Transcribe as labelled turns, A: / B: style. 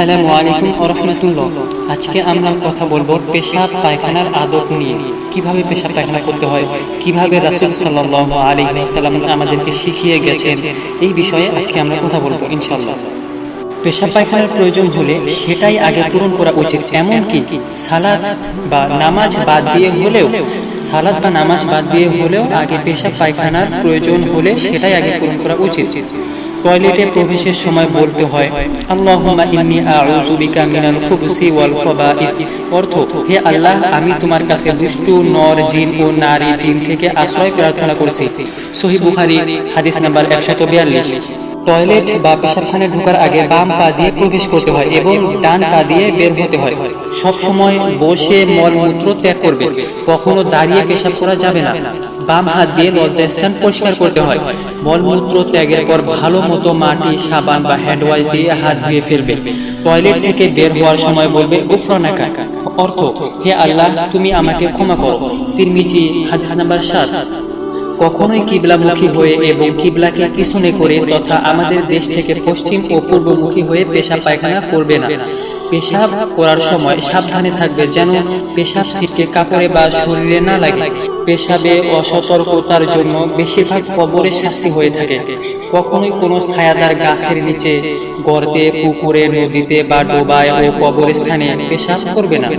A: আসসালামু আলাইকুম রহমতুল্লাহ। আজকে আমরা কথা বলব পেশাব পায়খানার আদব নিয়ে। কীভাবে পেশাব পায়খানা করতে হয়? কীভাবে রাসূল সাল্লাল্লাহু আলাইহি ওয়াসাল্লাম আমাদেরকে শিখিয়ে গেছেন। এই বিষয়ে আজকে আমরা কথা বলব ইনশাআল্লাহ। পেশাব পায়খানার প্রয়োজন হলে সেটাই আগে পূরণ করা উচিত। এমনকি সালাদ বা নামাজ বাদ দিয়ে হলেও সালাদ বা নামাজ বাদ দিয়ে হলেও আগে পেশাব পায়খানার প্রয়োজন হলে সেটাই আগে পূরণ করা উচিত। টয়লেটে প্রবেশের সময় বলতে হয়, আল্লাহুম্মা ইন্নি আউযু বিকা মিনাল খুবুসি ওয়াল খাবাইস। অর্থ, হে আল্লাহ, আমি তোমার কাছে দুষ্টু, নর, জিন ও নারী জিন থেকে আশ্রয় প্রার্থনা করছি। সহিহ বুখারী, হাদিস নাম্বার 142 টয়লেট বা পেশাবখানায় ঢোকার আগে বাম পা দিয়ে প্রবেশ করতে হয় এবং ডান পা দিয়ে বের হতে হয়। সব সময় বসে মলমূত্র ত্যাগ করবে। কখনো দাঁড়িয়ে পেশাব করা যাবে না। বাম হাত দিয়ে লজ্জাস্থান পরিষ্কার করতে হয়। মলমূত্র ত্যাগের পর ভালো মতো মাটি, সাবান বা হ্যান্ড ওয়াশ দিয়ে হাত ধুয়ে ফেলবে। টয়লেট থেকে বের হওয়ার সময় বলবে উফরানাকা অর্থ, হে আল্লাহ, তুমি আমাকে ক্ষমা করো। তিরমিজি, হাদিস নাম্বার সাত। কখনোই কিবলামুখী হয়ে এবং কিবলাকে পিছনে করে তথা আমাদের দেশ থেকে পশ্চিম ও পূর্বমুখী হয়ে পেশাব পায়খানা করবে না। পেশাব করার সময় সাবধানে থাকবে যেন পেশাব ছিটকে কাপড়ে বা শরীরে না লাগে। পেশাবে অসতর্কতার জন্য বেশিরভাগ কবরের শাস্তি হয়ে থাকে। কখনোই কোনো ছায়াদার গাছের নিচে গর্তে পুকুরে নদীতে বা ডোবায় ও কবরস্থানে পেশাব করবে না।